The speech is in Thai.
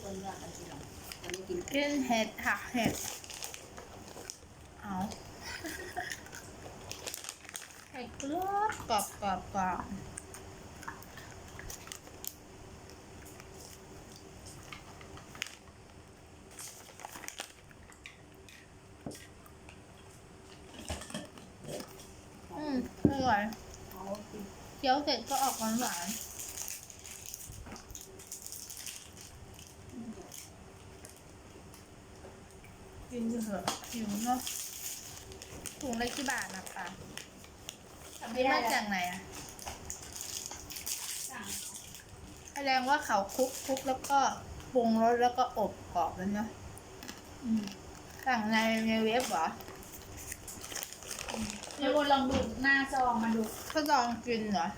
คนอยากไปกินหรอวันนี้กินกินเห็ดค่ะเห็ด เอาเห็ดกรอบกรอบกรอบกรอบอืมอร่อยเขากินเคี้ยวเสร็จก็ออกหวานหวาน กินเถอะหิวเนาะถุงละกี่บาทนะคะทำนี่ไม่ได้มาแล้จาวกไหนอะสั่งแสดงว่าเขาคลุกคลุกแล้วก็ปรุงรสแล้วก็อบกรอบแล้วเนาะอืมสั่งในในเว็บเหรอเดี๋ยวคนลองดูหน้าซองมาดูก็ลองกินเหรอ